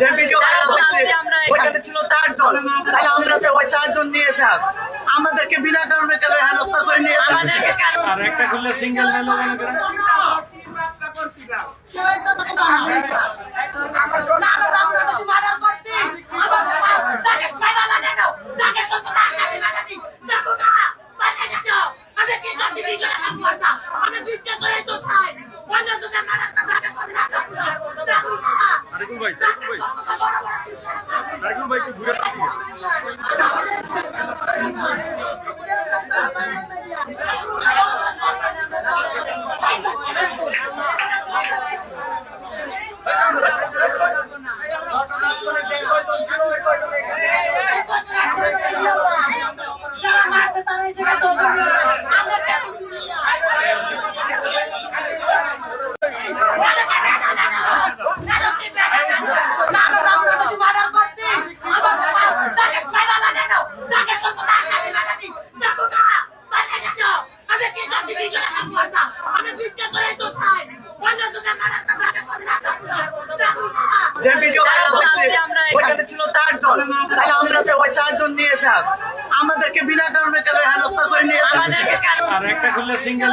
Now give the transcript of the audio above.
যে ভিডিও ওইখানে ছিল চারজন। তাহলে আমরা যে ওই চারজন নিয়ে যাক আমাদেরকে বিনা কারণে কেন হেনস্থা করে নিয়ে যাচ্ছে? আর একটা খুললে সিঙ্গেল মনে আরেকুল ভাই আরেকুল ভাই আরেকুল ভাই একটু ঘুরে যারা মারছে তারা এই জায়গায় দৌড় দিয়ে আমরা কেন যে ভিডিও ওইখানে ছিল চারজন তাহলে আমরা চাই ওই চারজন নিয়ে যাক। আমাদেরকে বিনা কারণে কেন হেনস্থা করে নিয়ে যাচ্ছে? আর একটা করলে সিঙ্গেল